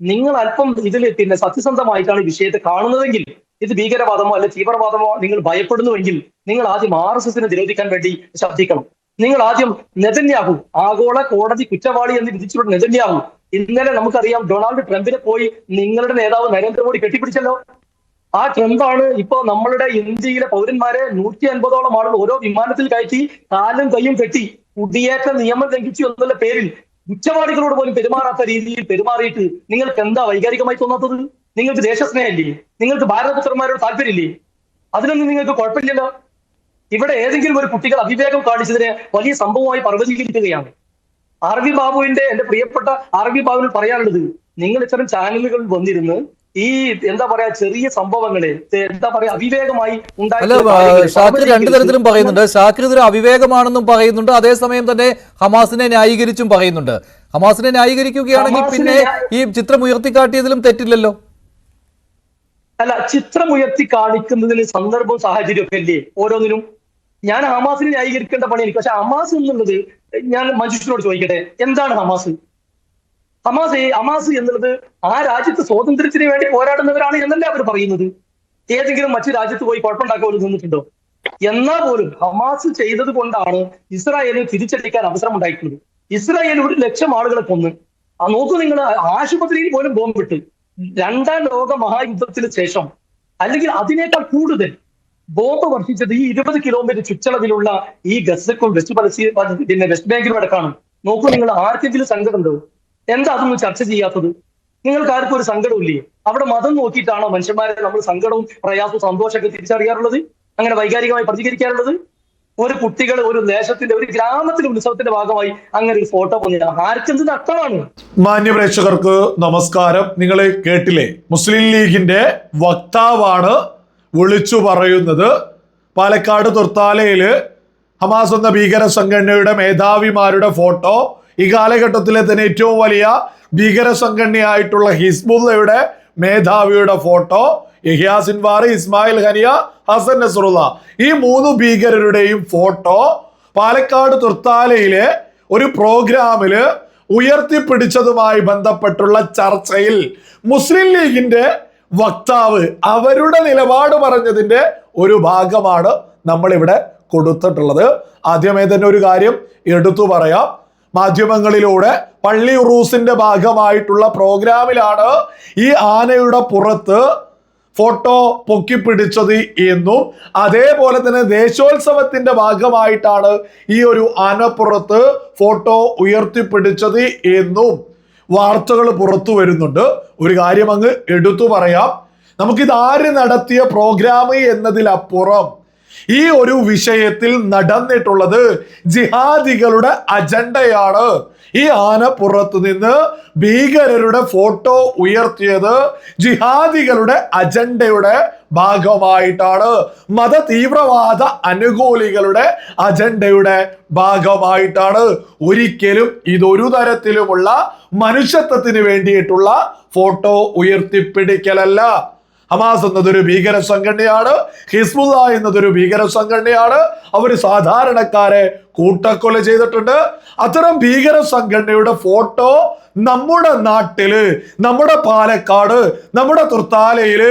നിങ്ങൾ അല്പം ഇതിൽ പിന്നെ സത്യസന്ധമായിട്ടാണ് ഈ വിഷയത്തെ കാണുന്നതെങ്കിൽ ഇത് ഭീകരവാദമോ അല്ലെ തീവ്രവാദമോ നിങ്ങൾ ഭയപ്പെടുന്നുവെങ്കിൽ നിങ്ങൾ ആദ്യം ആർ എസ് എസിനെ നിരോധിക്കാൻ വേണ്ടി ശബ്ദിക്കണം നിങ്ങൾ ആദ്യം നെതന്യാഹു ആഗോള കോടതി കുറ്റവാളി എന്ന് വിധിച്ചിട്ടുള്ള നെതന്യാഹു ഇന്നലെ നമുക്കറിയാം ഡൊണാൾഡ് ട്രംപിനെ പോയി നിങ്ങളുടെ നേതാവ് നരേന്ദ്രമോദി കെട്ടിപ്പിടിച്ചല്ലോ. ആ ട്രംപാണ് ഇപ്പൊ നമ്മളുടെ ഇന്ത്യയിലെ പൗരന്മാരെ നൂറ്റി അൻപതോളം ആളുകൾ ഓരോ വിമാനത്തിൽ കയറ്റി കാലും കൈയും കെട്ടി കുടിയേറ്റ നിയമം ലംഘിച്ചു എന്നുള്ള പേരിൽ കുറ്റവാളികളോട് പോലും പെരുമാറാത്ത രീതിയിൽ പെരുമാറിയിട്ട് നിങ്ങൾക്ക് എന്താ വൈകാരികമായി തോന്നാത്തത്? നിങ്ങൾക്ക് ദേശസ്നേഹമില്ലേ? നിങ്ങൾക്ക് ഭാരതപുത്രന്മാരോട് താല്പര്യമില്ലേ? അതിനൊന്നും നിങ്ങൾക്ക് കുഴപ്പമില്ലല്ലോ? ഇവിടെ ഏതെങ്കിലും ഒരു കുട്ടികൾ അവിവേകം കാണിച്ചതിന് വലിയ സംഭവമായി പർവതീകരിക്കുകയാണ് ആർ വി ബാബുവിന്റെ എന്റെ പ്രിയപ്പെട്ട ആർ വി ബാബുവിന് പറയാനുള്ളത് നിങ്ങൾ ഇത്തരം ചാനലുകളിൽ വന്നിരുന്ന് ഈ എന്താ പറയാ ചെറിയ സംഭവങ്ങളെ എന്താ പറയാ അവിവേകമായി ഉണ്ടായി ഷാക്കിർ രണ്ടു തരത്തിലും പറയുന്നുണ്ട്. ഷാക്കിർ അവിവേകമാണെന്നും പറയുന്നുണ്ട്. അതേസമയം തന്നെ ഹമാസിനെ ന്യായീകരിച്ചും പറയുന്നുണ്ട്. ഹമാസിനെ ന്യായീകരിക്കുകയാണെങ്കിൽ പിന്നെ ഈ ചിത്രം ഉയർത്തിക്കാട്ടിയതിലും തെറ്റില്ലല്ലോ. അല്ല ചിത്രം ഉയർത്തി കാണിക്കുന്നതിന് സന്ദർഭവും സാഹചര്യവും ഒക്കെ അല്ലേ ഓരോന്നിനും? ഞാൻ ഹമാസിനെ ന്യായീകരിക്കേണ്ട പണി എനിക്ക് പക്ഷെ ഹമാസ് എന്നുള്ളത് ഞാൻ മനുഷ്യനോട് ചോദിക്കട്ടെ. എന്താണ് ഹമാസ്? ഹമാസ് ഹമാസ് എന്നുള്ളത് ആ രാജ്യത്ത് സ്വാതന്ത്ര്യത്തിന് വേണ്ടി പോരാടുന്നവരാണ് എന്നല്ലേ അവർ പറയുന്നത്? ഏതെങ്കിലും മറ്റു രാജ്യത്ത് പോയി കുഴപ്പമുണ്ടാക്കാൻ പോലും നിന്നിട്ടുണ്ടോ? എന്നാൽ പോലും ഹമാസ് ചെയ്തത് കൊണ്ടാണ് ഇസ്രായേലിന് തിരിച്ചടിക്കാൻ അവസരം ഉണ്ടായിട്ടുള്ളത്. ഇസ്രായേൽ ഒരു ലക്ഷം ആളുകളെ കൊന്ന്. ആ നോക്കൂ നിങ്ങൾ ആശുപത്രിയിൽ പോലും ബോംബിട്ട് രണ്ടാം ലോക മഹായുദ്ധത്തിന് ശേഷം അല്ലെങ്കിൽ അതിനേക്കാൾ കൂടുതൽ ബോംബ് വർഷിച്ചത് ഈ ഇരുപത് കിലോമീറ്റർ ചുറ്റളവിലുള്ള ഈ ഗസക്കും വെസ്റ്റ് പലസ്തീൻ പിന്നെ വെസ്റ്റ് ബാങ്കിലും അടക്കാണ് നോക്കൂ നിങ്ങൾ ആർക്കെങ്കിലും സങ്കടമുണ്ടോ? എന്താ അതൊന്നും ചർച്ച ചെയ്യാത്തത്? നിങ്ങൾക്ക് ആർക്കും ഒരു സങ്കടമില്ലേ അവിടെ മതം നോക്കിയിട്ടാണോ മനുഷ്യന്മാരെ നമ്മൾ സങ്കടവും പ്രയാസവും സന്തോഷമൊക്കെ തിരിച്ചറിയാറുള്ളത്? അങ്ങനെ വൈകാരികമായി പ്രതികരിക്കാറുള്ളത്? ഒരു കുട്ടികൾ ഒരു ദേശത്തിന്റെ ഒരു ഗ്രാമത്തിന്റെ ഉത്സവത്തിന്റെ ഭാഗമായി അങ്ങനെ ഒരു ഫോട്ടോ പൊന്നില്ല ആർക്കെന്ത് നഷ്ടമാണ്. മാന്യ പ്രേക്ഷകർക്ക് നമസ്കാരം. നിങ്ങൾ കേട്ടില്ലേ? മുസ്ലിം ലീഗിന്റെ വക്താവാണ് വിളിച്ചു പറയുന്നത്. പാലക്കാട് തുർത്താലയിൽ ഹമാസ് എന്ന ഭീകര സംഘടനയുടെ മേധാവിമാരുടെ ഫോട്ടോ ഈ കാലഘട്ടത്തിലെ തന്നെ ഏറ്റവും വലിയ ഭീകര സംഘടനയായിട്ടുള്ള ഹിസ്ബുല്ലയുടെ മേധാവിയുടെ photo Yahya Sinwar Ismail Haniyeh Hassan Nasrallah ഈ മൂന്ന് ഭീകരരുടെയും ഫോട്ടോ പാലക്കാട് തുർത്താലയിലെ ഒരു പ്രോഗ്രാമിൽ ഉയർത്തിപ്പിടിച്ചതുമായി ബന്ധപ്പെട്ടുള്ള ചർച്ചയിൽ മുസ്ലിം ലീഗിന്റെ വക്താവ് അവരുടെ നിലപാട് പറഞ്ഞതിന്റെ ഒരു ഭാഗമാണ് നമ്മളിവിടെ കൊടുത്തിട്ടുള്ളത്. ആദ്യമേ തന്നെ ഒരു കാര്യം എടുത്തു പറയാം. മാധ്യമങ്ങളിലൂടെ പള്ളി ഉറൂസിന്റെ ഭാഗമായിട്ടുള്ള പ്രോഗ്രാമിലാണ് ഈ ആനയുടെ പുറത്ത് ഫോട്ടോ പൊക്കിപ്പിടിച്ചത് എന്നും അതേപോലെ തന്നെ ദേശോത്സവത്തിന്റെ ഭാഗമായിട്ടാണ് ഈ ഒരു ആനപ്പുറത്ത് ഫോട്ടോ ഉയർത്തിപ്പിടിച്ചത് എന്നും വാർത്തകൾ പുറത്തു വരുന്നുണ്ട്. ഒരു കാര്യം അങ്ങ് എടുത്തു പറയാം. നമുക്കിത് ആര് നടത്തിയ പ്രോഗ്രാം എന്നതിലപ്പുറം ഈ ഒരു വിഷയത്തിൽ നടന്നിട്ടുള്ളത് ജിഹാദികളുടെ അജണ്ടയാണ്. ഈ ആന പുറത്ത് നിന്ന് ഭീകരരുടെ ഫോട്ടോ ഉയർത്തിയത് ജിഹാദികളുടെ അജണ്ടയുടെ ഭാഗമായിട്ടാണ്. മത തീവ്രവാദ അനുകൂലികളുടെ അജണ്ടയുടെ ഭാഗമായിട്ടാണ്. ഒരിക്കലും ഇതൊരു തരത്തിലുമുള്ള മനുഷ്യത്വത്തിന് വേണ്ടിയിട്ടുള്ള ഫോട്ടോ ഉയർത്തിപ്പിടിക്കലല്ല. ഹമാസ് എന്നതൊരു ഭീകര സംഘടനയാണ് ഹിസ്ബുല്ല എന്നതൊരു ഭീകര സംഘടനയാണ്. അവർ സാധാരണക്കാരെ കൂട്ടക്കൊല ചെയ്തിട്ടുണ്ട്. അത്തരം ഭീകര സംഘടനയുടെ ഫോട്ടോ നമ്മുടെ നാട്ടിൽ നമ്മുടെ പാലക്കാട് നമ്മുടെ തുർത്താലയിൽ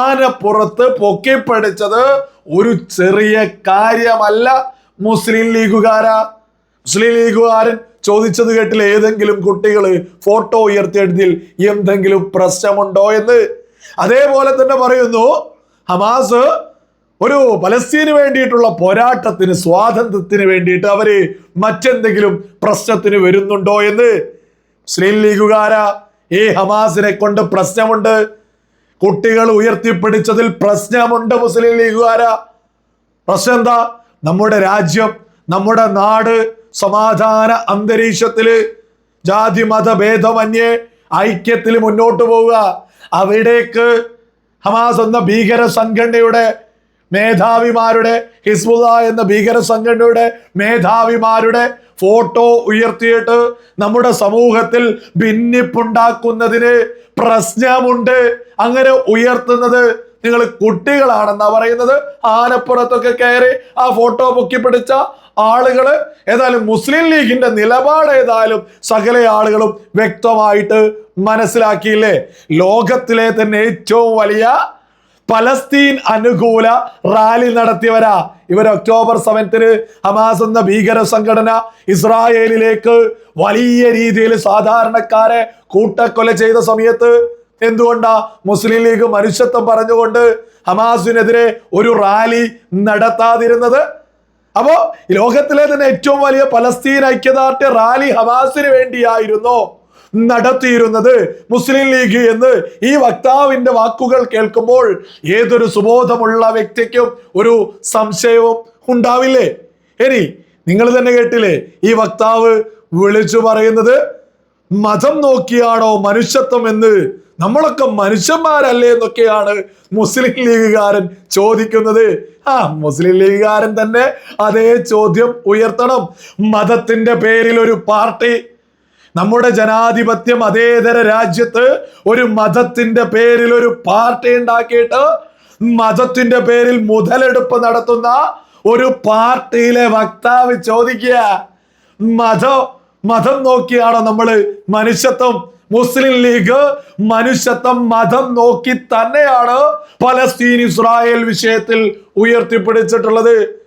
ആനപ്പുറത്ത് പൊക്കിപ്പടിച്ചത് ഒരു ചെറിയ കാര്യമല്ല. മുസ്ലിം ലീഗുകാരാ. മുസ്ലിം ലീഗുകാരൻ ചോദിച്ചത് കേട്ടില്ല ഏതെങ്കിലും കുട്ടികൾ ഫോട്ടോ ഉയർത്തിയെടുത്തിൽ എന്തെങ്കിലും പ്രശ്നമുണ്ടോ എന്ന് അതേപോലെ തന്നെ പറയുന്നു ഹമാസ് ഒരു പലസ്തീന് വേണ്ടിയിട്ടുള്ള പോരാട്ടത്തിന് സ്വാതന്ത്ര്യത്തിന് വേണ്ടിയിട്ട് അവർ മറ്റെന്തെങ്കിലും പ്രശ്നത്തിന് വരുന്നുണ്ടോ എന്ന്? മുസ്ലിം ലീഗുകാര ഈ ഹമാസിനെ കൊണ്ട് പ്രശ്നമുണ്ട്. കുട്ടികൾ ഉയർത്തിപ്പിടിച്ചതിൽ പ്രശ്നമുണ്ട് മുസ്ലിം ലീഗുകാര. പ്രശ്നം എന്താ? നമ്മുടെ രാജ്യം നമ്മുടെ നാട് സമാധാന അന്തരീക്ഷത്തിൽ ജാതി മത ഭേദമന്യേ ഐക്യത്തിൽ മുന്നോട്ട് പോവുക. അവിടേക്ക് ഹമാസ് എന്ന ഭീകര സംഘടനയുടെ മേധാവിമാരുടെ ഹിസ്ബുദ എന്ന ഭീകര സംഘടനയുടെ മേധാവിമാരുടെ ഫോട്ടോ ഉയർത്തിയിട്ട് നമ്മുടെ സമൂഹത്തിൽ ഭിന്നിപ്പുണ്ടാക്കുന്നതിന് പ്രശ്നമുണ്ട്. അങ്ങനെ ഉയർത്തുന്നത് നിങ്ങൾ കുട്ടികളാണെന്നാ പറയുന്നത്. ആനപ്പുറത്തൊക്കെ കയറി ആ ഫോട്ടോ പൊക്കി ആളുകൾ ഏതായാലും മുസ്ലിം ലീഗിന്റെ നിലപാട് ഏതായാലും സകല ആളുകളും വ്യക്തമായിട്ട് മനസ്സിലാക്കിയില്ലേ? ലോകത്തിലെ തന്നെ ഏറ്റവും വലിയ പലസ്തീൻ അനുകൂല റാലി നടത്തിയവരാ. ഇവർ ഒക്ടോബർ സെവൻത്തിന് ഹമാസ് എന്ന ഭീകര സംഘടന ഇസ്രായേലിലേക്ക് വലിയ രീതിയിൽ സാധാരണക്കാരെ കൂട്ടക്കൊല ചെയ്ത സമയത്ത് എന്തുകൊണ്ടാ മുസ്ലിം ലീഗ് മനുഷ്യത്വം പറഞ്ഞുകൊണ്ട് ഹമാസിനെതിരെ ഒരു റാലി നടത്താതിരുന്നത്? അപ്പോ ലോകത്തിലെ തന്നെ ഏറ്റവും വലിയ പലസ്തീൻ ഐക്യദാർഢ്യ റാലി ഹമാസിന് വേണ്ടിയായിരുന്നു നടത്തിയിരുന്നത്. മുസ്ലിം ലീഗ് എന്ന് ഈ വക്താവിന്റെ വാക്കുകൾ കേൾക്കുമ്പോൾ ഏതൊരു സുബോധമുള്ള വ്യക്തിക്കും ഒരു സംശയവും ഉണ്ടാവില്ലേ? ഇനി നിങ്ങൾ തന്നെ കേട്ടില്ലേ? ഈ വക്താവ് വിളിച്ചു പറയുന്നത് മതം നോക്കിയാണോ മനുഷ്യത്വം എന്ന്? നമ്മളൊക്കെ മനുഷ്യന്മാരല്ലേ എന്നൊക്കെയാണ് മുസ്ലിം ലീഗുകാരൻ ചോദിക്കുന്നത്. ആ മുസ്ലിം ലീഗുകാരൻ തന്നെ അതേ ചോദ്യം ഉയർത്തണം. മതത്തിന്റെ പേരിൽ ഒരു പാർട്ടി നമ്മുടെ ജനാധിപത്യം അതേതര രാജ്യത്ത് ഒരു മതത്തിന്റെ പേരിൽ ഒരു പാർട്ടി ഉണ്ടാക്കിയിട്ട് മതത്തിന്റെ പേരിൽ മുതലെടുപ്പ് നടത്തുന്ന ഒരു പാർട്ടിയിലെ വക്താവ് ചോദിക്കുക. മതം മതം നോക്കിയാണോ നമ്മൾ മനുഷ്യത്വം? മുസ്ലിം ലീഗ് മനുഷ്യത്വം മതം നോക്കി തന്നെയാണ് പലസ്തീൻ ഇസ്രായേൽ വിഷയത്തിൽ ഉയർത്തിപ്പിടിച്ചിട്ടുള്ളത്.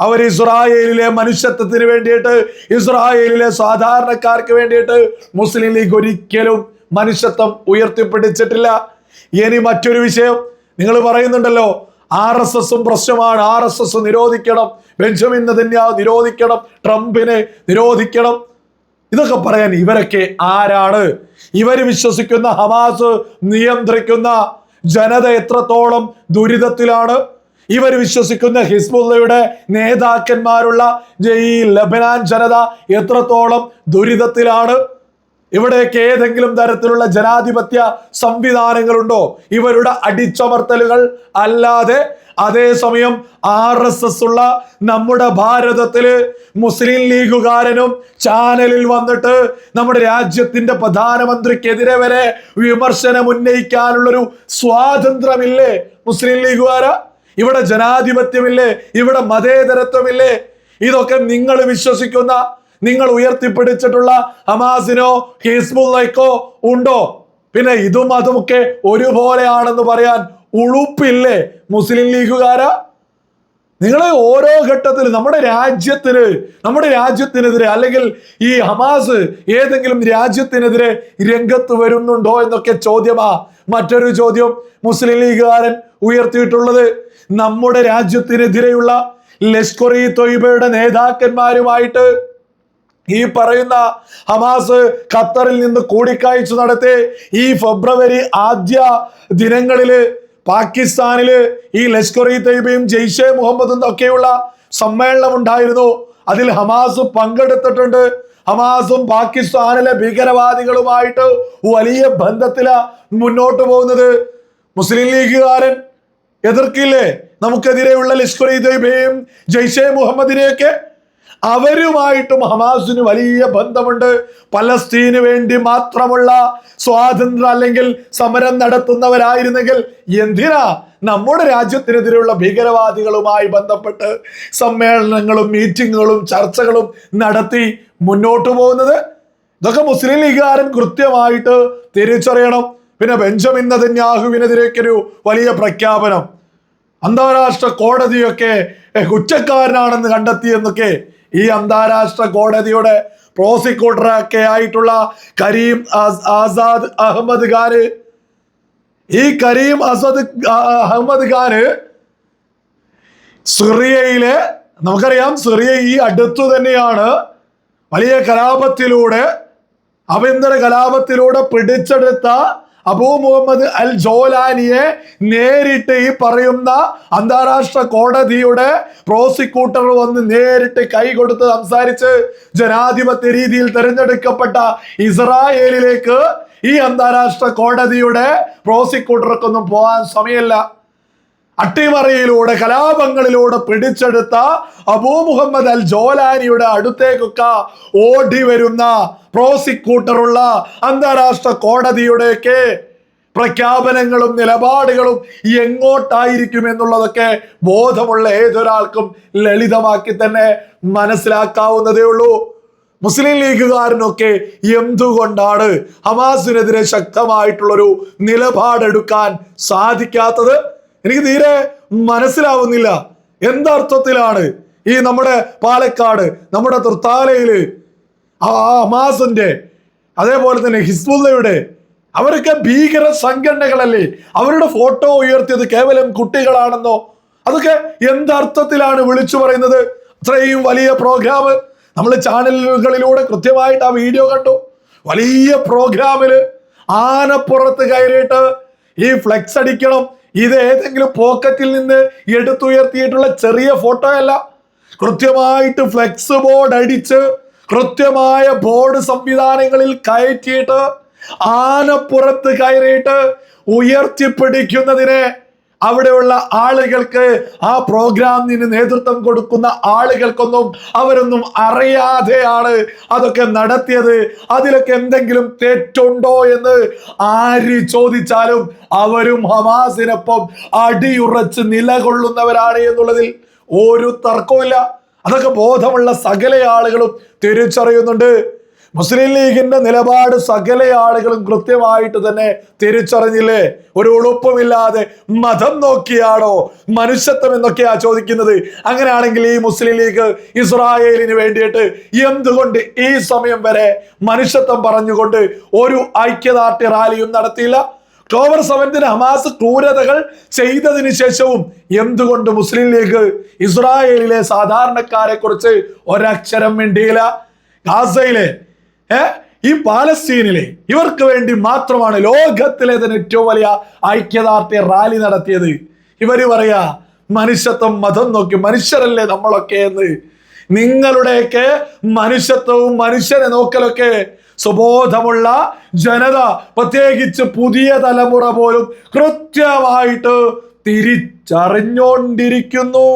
അവർ ഇസ്രായേലിലെ മനുഷ്യത്വത്തിന് വേണ്ടിയിട്ട് ഇസ്രായേലിലെ സാധാരണക്കാർക്ക് വേണ്ടിയിട്ട് മുസ്ലിം ലീഗ് ഒരിക്കലും മനുഷ്യത്വം ഉയർത്തിപ്പിടിച്ചിട്ടില്ല. ഇനി മറ്റൊരു വിഷയം നിങ്ങൾ പറയുന്നുണ്ടല്ലോ ആർ എസ് എസും പ്രശ്നമാണ്. ആർ എസ് എസ് നിരോധിക്കണം. ബെഞ്ചമിൻ നെതന്യാഹു നിരോധിക്കണം. ട്രംപിനെ നിരോധിക്കണം. ഇതൊക്കെ പറയാൻ ഇവരൊക്കെ ആരാണ്? ഇവർ വിശ്വസിക്കുന്ന ഹമാസ് നിയന്ത്രിക്കുന്ന ജനത എത്രത്തോളം ദുരിതത്തിലാണ്? ഇവർ വിശ്വസിക്കുന്ന ഹിസ്ബുള്ളയുടെ നേതാക്കന്മാരുള്ള ഈ ലബനാൻ ജനത എത്രത്തോളം ദുരിതത്തിലാണ്? ഇവിടെയൊക്കെ ഏതെങ്കിലും തരത്തിലുള്ള ജനാധിപത്യ സംവിധാനങ്ങളുണ്ടോ? ഇവരുടെ അടിച്ചമർത്തലുകൾ അല്ലാതെ അതേസമയം ആർ എസ് എസ് ഉള്ള നമ്മുടെ ഭാരതത്തിൽ മുസ്ലിം ലീഗുകാരനും ചാനലിൽ വന്നിട്ട് നമ്മുടെ രാജ്യത്തിന്റെ പ്രധാനമന്ത്രിക്കെതിരെ വരെ വിമർശനം ഉന്നയിക്കാനുള്ളൊരു സ്വാതന്ത്ര്യമില്ലേ? മുസ്ലിം ലീഗുകാരാ? ഇവിടെ ജനാധിപത്യമില്ലേ? ഇവിടെ മതേതരത്വമില്ലേ? ഇതൊക്കെ നിങ്ങൾ വിശ്വസിക്കുന്ന നിങ്ങൾ ഉയർത്തിപ്പിടിച്ചിട്ടുള്ള ഹമാസിനോ ഹിസ്ബുള്ളയ്ക്കോ ഉണ്ടോ? പിന്നെ ഇതും അതുമൊക്കെ ഒരുപോലെയാണെന്ന് പറയാൻ ഉളുപ്പില്ലേ മുസ്ലിം ലീഗുകാരാ? നിങ്ങൾ ഓരോ ഘട്ടത്തിൽ നമ്മുടെ രാജ്യത്തിന് നമ്മുടെ രാജ്യത്തിനെതിരെ അല്ലെങ്കിൽ ഈ ഹമാസ് ഏതെങ്കിലും രാജ്യത്തിനെതിരെ രംഗത്ത് വരുന്നുണ്ടോ എന്നൊക്കെ ചോദ്യമാ. മറ്റൊരു ചോദ്യം മുസ്ലിം ലീഗുകാരൻ ഉയർത്തിയിട്ടുള്ളത് നമ്മുടെ രാജ്യത്തിനെതിരെയുള്ള ലഷ്കർ തൊയ്ബയുടെ നേതാക്കന്മാരുമായിട്ട് ഈ പറയുന്ന ഹമാസ് ഖത്തറിൽ നിന്ന് കൂടിക്കാഴ്ച നടത്തി ഈ ഫെബ്രുവരി ആദ്യ ദിനങ്ങളിൽ പാകിസ്ഥാനിൽ ഈ ലഷ്കർ ഇ തൈബയും ജെയ്ഷെ മുഹമ്മദും ഒക്കെയുള്ള സമ്മേളനം ഉണ്ടായിരുന്നു അതിൽ ഹമാസ് പങ്കെടുത്തിട്ടുണ്ട്. ഹമാസും പാകിസ്ഥാനിലെ ഭീകരവാദികളുമായിട്ട് വലിയ ബന്ധത്തില മുന്നോട്ട് പോകുന്നത്. മുസ്ലിം ലീഗുകാരൻ എതിർക്കില്ലേ? നമുക്കെതിരെയുള്ള ലഷ്കർ ഇ തൈബയും ജെയ്ഷെ മുഹമ്മദിനെയൊക്കെ അവരുമായിട്ടും ഹമാസിന് വലിയ ബന്ധമുണ്ട്. പലസ്തീന് വേണ്ടി മാത്രമുള്ള സ്വാതന്ത്ര്യം അല്ലെങ്കിൽ സമരം നടത്തുന്നവരായിരുന്നെങ്കിൽ എന്തിനാ നമ്മുടെ രാജ്യത്തിനെതിരെയുള്ള ഭീകരവാദികളുമായി ബന്ധപ്പെട്ട് സമ്മേളനങ്ങളും മീറ്റിങ്ങുകളും ചർച്ചകളും നടത്തി മുന്നോട്ട് പോകുന്നത്? ഇതൊക്കെ മുസ്ലിം ലീഗുകാരൻ കൃത്യമായിട്ട് തിരിച്ചറിയണം. പിന്നെ ബെഞ്ചമിൻ നദന്യാഹുവിനെതിരേക്കൊരു വലിയ പ്രഖ്യാപനം. അന്താരാഷ്ട്ര കോടതിയൊക്കെ കുറ്റക്കാരനാണെന്ന് കണ്ടെത്തിയെന്നൊക്കെ ഈ അന്താരാഷ്ട്ര കോടതിയുടെ പ്രോസിക്യൂട്ടറൊക്കെ ആയിട്ടുള്ള കരീം ആസാദ് അഹമ്മദ് ഖാന്. ഈ കരീം അസദ് അഹമ്മദ് ഖാന് സിറിയയിലെ നമുക്കറിയാം സിറിയ ഈ അടുത്തു തന്നെയാണ് വലിയ കലാപത്തിലൂടെ ആഭ്യന്തര കലാപത്തിലൂടെ പിടിച്ചെടുത്ത അബൂ മുഹമ്മദ് അൽ ജോലാനിയെ നേരിട്ട് ഈ പറയുന്ന അന്താരാഷ്ട്ര കോടതിയുടെ പ്രോസിക്യൂട്ടർ വന്ന് നേരിട്ട് കൈ കൊടുത്ത് സംസാരിച്ച് ജനാധിപത്യ രീതിയിൽ തിരഞ്ഞെടുക്കപ്പെട്ട ഇസ്രായേലിലേക്ക് ഈ അന്താരാഷ്ട്ര കോടതിയുടെ പ്രോസിക്യൂട്ടർക്കൊന്നും പോകാൻ സമയമില്ല. അട്ടിമറിയിലൂടെ കലാപങ്ങളിലൂടെ പിടിച്ചെടുത്ത അബൂ മുഹമ്മദ് അൽ ജോലാനിയുടെ അടുത്തേക്കൊക്കെ ഓടി വരുന്ന പ്രോസിക്യൂട്ടറുള്ള അന്താരാഷ്ട്ര കോടതിയുടെയൊക്കെ പ്രഖ്യാപനങ്ങളും നിലപാടുകളും എങ്ങോട്ടായിരിക്കും എന്നുള്ളതൊക്കെ ബോധമുള്ള ഏതൊരാൾക്കും ലളിതമാക്കി തന്നെ മനസ്സിലാക്കാവുന്നതേ ഉള്ളൂ. മുസ്ലിം ലീഗുകാരനൊക്കെ എന്തുകൊണ്ടാണ് ഹമാസിനെതിരെ ശക്തമായിട്ടുള്ളൊരു നിലപാടെടുക്കാൻ സാധിക്കാത്തത്? എനിക്ക് തീരെ മനസ്സിലാവുന്നില്ല. എന്തർത്ഥത്തിലാണ് ഈ നമ്മുടെ പാലക്കാട് നമ്മുടെ തൃത്താലയിൽ ആ ഹമാസിന്റെ അതേപോലെ തന്നെ ഹിസ്ബുല്ലയുടെ അവരൊക്കെ ഭീകര സംഘടനകളല്ലേ? അവരുടെ ഫോട്ടോ ഉയർത്തിയത് കേവലം കുട്ടികളാണെന്നോ? അതൊക്കെ എന്തർത്ഥത്തിലാണ് വിളിച്ചു പറയുന്നത്? അത്രയും വലിയ പ്രോഗ്രാം നമ്മൾ ചാനലുകളിലൂടെ കൃത്യമായിട്ട് ആ വീഡിയോ കണ്ടു. വലിയ പ്രോഗ്രാമിൽ ആനപ്പുറത്ത് കയറിയിട്ട് ഈ ഫ്ലെക്സ് അടിക്കണം ഇത് ഏതെങ്കിലും പോക്കറ്റിൽ നിന്ന് എടുത്തുയർത്തിയിട്ടുള്ള ചെറിയ ഫോട്ടോ അല്ല. കൃത്യമായിട്ട് ഫ്ലെക്സ് ബോർഡ് അടിച്ച് കൃത്യമായ ബോർഡ് സംവിധാനങ്ങളിൽ കയറ്റിയിട്ട് ആനപ്പുറത്ത് കയറിയിട്ട് ഉയർത്തിപ്പിടിക്കുന്നതിനെ അവിടെയുള്ള ആളുകൾക്ക് ആ പ്രോഗ്രാമിന് നേതൃത്വം കൊടുക്കുന്ന ആളുകൾക്കൊന്നും അവരൊന്നും അറിയാതെയാണ് അതൊക്കെ നടത്തിയത്. അതിലൊക്കെ എന്തെങ്കിലും തെറ്റുണ്ടോ എന്ന് ആര് ചോദിച്ചാലും അവരും ഹമാസിനൊപ്പം അടിയുറച്ച് നിലകൊള്ളുന്നവരാണ് എന്നുള്ളതിൽ ഒരു തർക്കവുമില്ല. അതൊക്കെ ബോധമുള്ള സകല ആളുകളും തിരിച്ചറിയുന്നുണ്ട്. മുസ്ലിം ലീഗിന്റെ നിലപാട് സകല ആളുകളും കൃത്യമായിട്ട് തന്നെ തിരിച്ചറിഞ്ഞില്ലേ? ഒരു ഉളുപ്പുമില്ലാതെ മതം നോക്കിയാണോ? മനുഷ്യത്വം എന്നൊക്കെയാ ചോദിക്കുന്നത്. അങ്ങനെയാണെങ്കിൽ ഈ മുസ്ലിം ലീഗ് ഇസ്രായേലിന് വേണ്ടിയിട്ട് എന്തുകൊണ്ട് ഈ സമയം വരെ മനുഷ്യത്വം പറഞ്ഞുകൊണ്ട് ഒരു ഐക്യദാർഢ്യ റാലിയും നടത്തിയില്ല? ഒക്ടോബർ സെവൻത്തിന് ഹമാസ് ക്രൂരതകൾ ചെയ്തതിന് ശേഷവും എന്തുകൊണ്ട് മുസ്ലിം ലീഗ് ഇസ്രായേലിലെ സാധാരണക്കാരെ കുറിച്ച് ഒരക്ഷരം മിണ്ടിയില്ല? ഗാസയിലെ ഈ പാലസ്തീനിലെ ഇവർക്ക് വേണ്ടി മാത്രമാണ് ലോകത്തിലെ തന്നെ ഏറ്റവും വലിയ ഐക്യദാർഢ്യ റാലി നടത്തിയത്. ഇവർ പറയാ മനുഷ്യത്വം മതം നോക്കി മനുഷ്യരല്ലേ നമ്മളൊക്കെ എന്ന്. നിങ്ങളുടെയൊക്കെ മനുഷ്യത്വവും മനുഷ്യനെ നോക്കലൊക്കെ സുബോധമുള്ള ജനത പ്രത്യേകിച്ച് പുതിയ തലമുറ പോലും കൃത്യമായിട്ട് തിരിച്ചറിഞ്ഞോണ്ടിരിക്കുന്നു.